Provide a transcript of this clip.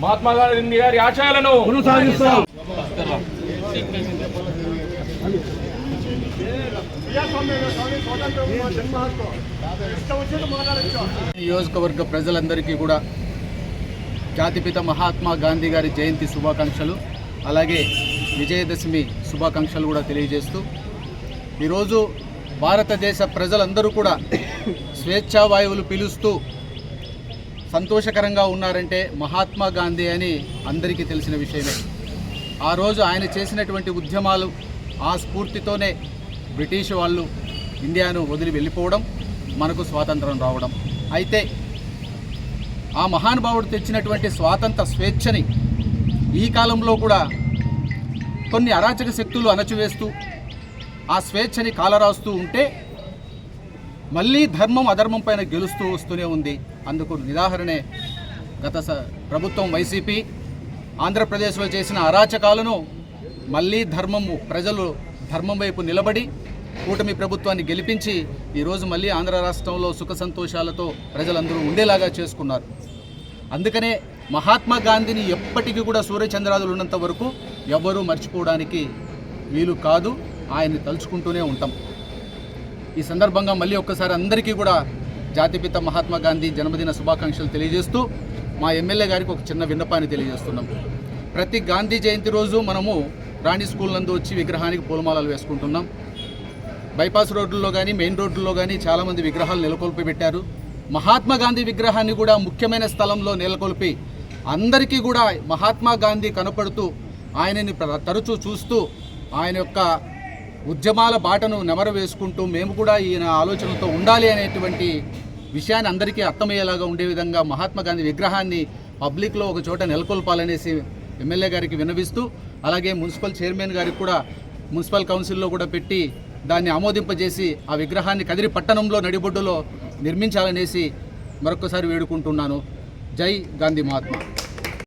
మహాత్మా గాంధీ గారి ఆచారాలను కొనసాగిస్తాం. నియోజకవర్గ ప్రజలందరికీ కూడా జాతిపిత మహాత్మా గాంధీ గారి జయంతి శుభాకాంక్షలు. అలాగే విజయదశమి శుభాకాంక్షలు కూడా తెలియజేస్తూ ఈరోజు భారతదేశ ప్రజలందరూ కూడా స్వేచ్ఛా వాయువులు పీలుస్తూ సంతోషకరంగా ఉన్నారంటే మహాత్మా గాంధీ అని అందరికీ తెలిసిన విషయమే. ఆ రోజు ఆయన చేసినటువంటి ఉద్యమాలు ఆ స్ఫూర్తితోనే బ్రిటిష్ వాళ్ళు ఇండియాను వదిలి వెళ్ళిపోవడం మనకు స్వాతంత్రం రావడం. అయితే ఆ మహానుభావుడు తెచ్చినటువంటి స్వాతంత్ర స్వేచ్ఛని ఈ కాలంలో కూడా కొన్ని అరాచక శక్తులు అణచివేస్తూ ఆ స్వేచ్ఛని కాలరాస్తూ ఉంటే మళ్ళీ ధర్మం అధర్మం పైన గెలుస్తూ వస్తూనే ఉంది. అందుకు నిదాహరణే గత స ప్రభుత్వం వైసీపీ. ఆంధ్రప్రదేశ్లో చేసిన అరాచకాలను మళ్ళీ ధర్మము ప్రజలు ధర్మం వైపు నిలబడి కూటమి ప్రభుత్వాన్ని గెలిపించి ఈరోజు మళ్ళీ ఆంధ్ర రాష్ట్రంలో సుఖ సంతోషాలతో ప్రజలందరూ ఉండేలాగా చేసుకున్నారు. అందుకనే మహాత్మా గాంధీని ఎప్పటికీ కూడా సూర్యచంద్రాదులు ఉన్నంత వరకు ఎవ్వరూ మర్చిపోవడానికి వీలు కాదు. ఆయన్ని తలుచుకుంటూనే ఉంటాం. ఈ సందర్భంగా మళ్ళీ ఒక్కసారి అందరికీ కూడా జాతిపిత మహాత్మా గాంధీ జన్మదిన శుభాకాంక్షలు తెలియజేస్తూ మా ఎమ్మెల్యే గారికి ఒక చిన్న విన్నపాన్ని తెలియజేస్తున్నాం. ప్రతి గాంధీ జయంతి రోజు మనము రాణి స్కూల్ నందు వచ్చి విగ్రహానికి పూలమాలలు వేసుకుంటున్నాం. బైపాస్ రోడ్లలో కానీ మెయిన్ రోడ్లలో కానీ చాలామంది విగ్రహాలు నెలకొల్పి పెట్టారు. మహాత్మా గాంధీ విగ్రహాన్ని కూడా ముఖ్యమైన స్థలంలో నెలకొల్పి అందరికీ కూడా మహాత్మా గాంధీ కనపడుతూ ఆయనని తరచూ చూస్తూ ఆయన యొక్క ఉద్యమాల బాటను నెమర వేసుకుంటూ మేము కూడా ఈయన ఆలోచనతో ఉండాలి అనేటువంటి విషయాన్ని అందరికీ అర్థమయ్యేలాగా ఉండే విధంగా మహాత్మా గాంధీ విగ్రహాన్ని పబ్లిక్లో ఒక చోట నెలకొల్పాలనేసి ఎమ్మెల్యే గారికి విన్నవిస్తూ అలాగే మున్సిపల్ చైర్మన్ గారికి కూడా మున్సిపల్ కౌన్సిల్లో కూడా పెట్టి దాన్ని ఆమోదింపజేసి ఆ విగ్రహాన్ని కదిరి పట్టణంలో నడిబొడ్డులో నిర్మించాలనేసి మరొకసారి వేడుకుంటున్నాను. జై గాంధీ మహాత్మా